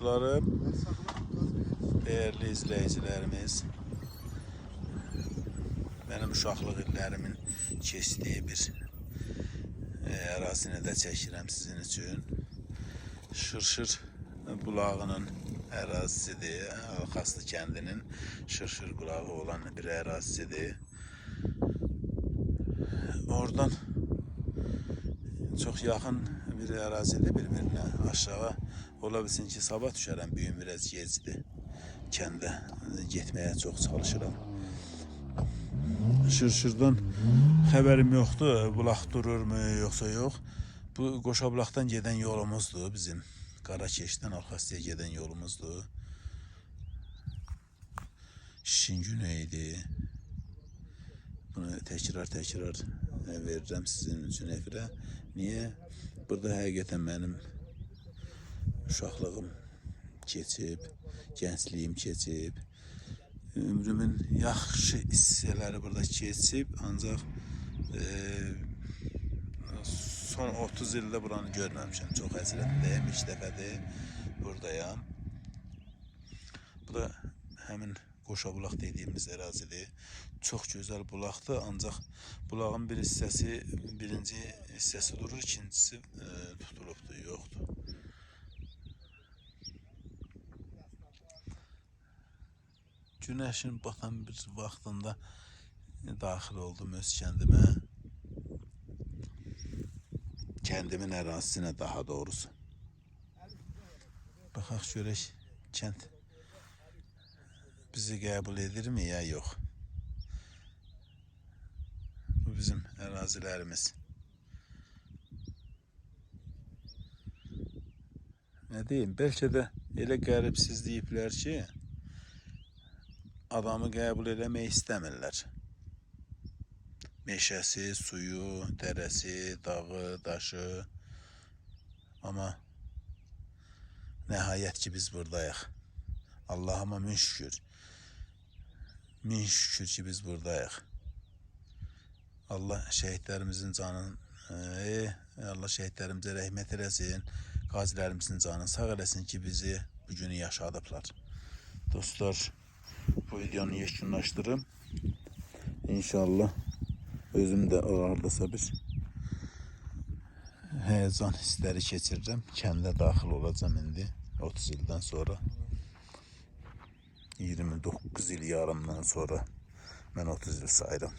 dostlarım, değerli izleyicilerimiz. Benim uşaqlıq illərimin keçdiyi bir e, ərazini də çəkirəm sizin üçün. Şırşır bulağının ərazisidir. Alxaslı kəndinin Şırşır bulağı olan bir ərazisidir. Oradan çok yakın bir ərazidir bir-birinə. Aşağı ola bilsin ki, sabah düşərəm, büyüm biraz gecdir. Kəndə getməyə çox çalışıram. Şırşırdan xəbərim yoxdur, bulaq dururmu, yoxsa yox. Bu Qoşabulaqdan gedən yolumuzdur bizim. Qarakeşdən Alxaslıya gedən yolumuzdur. Şişin günü. Bunu təkrar təkrar e, verirəm sizin üçün efirə. Niyə? Burada həqiqətən mənim uşaqlığım keçib, gəncliyim keçib. Ömrümün yaxşı hissələri burada keçib, ancaq e, son 30 ildə buranı görməmişəm. Çox həsrətdəyim, ilk dəfədir buradayam. Bu da həmin Qoşabulaq dediyimiz ərazidir. Çox gözəl bulaqdır, ancaq bulağın bir hissəsi, birinci hissəsi durur, ikincisi e, tutulubdur, yoxdur. Günəşin batan bir vaxtında daxil oldum öz kəndimə. Kəndimin ərazisinə daha doğrusu. Baxaq görək kənd bizi qəbul edirmi ya yox? Bu bizim ərazilərimiz. Nə deyim, bəlkə də elə qəribsiz deyiblər ki, adamı qəbul eləmək istəmirlər. Meşəsi, suyu, dərəsi, dağı, daşı. Amma nəhayət ki biz buradayıq. Allah'ıma min şükür. Min şükür ki biz buradayıq. Allah şəhidlərimizin canını, e, Allah şəhidlərimizə rəhmət eləsin. Qazilərimizin canını sağ eləsin ki bizi bu günü yaşadıblar. Dostlar, bu videonu yekunlaşdırım. İnşallah özüm də oradasa bir həyəcan hissləri keçirirəm. Kəndə daxil olacağam indi 30 ildən sonra. 29 il yarımdan sonra ben 30 yıl sayırım.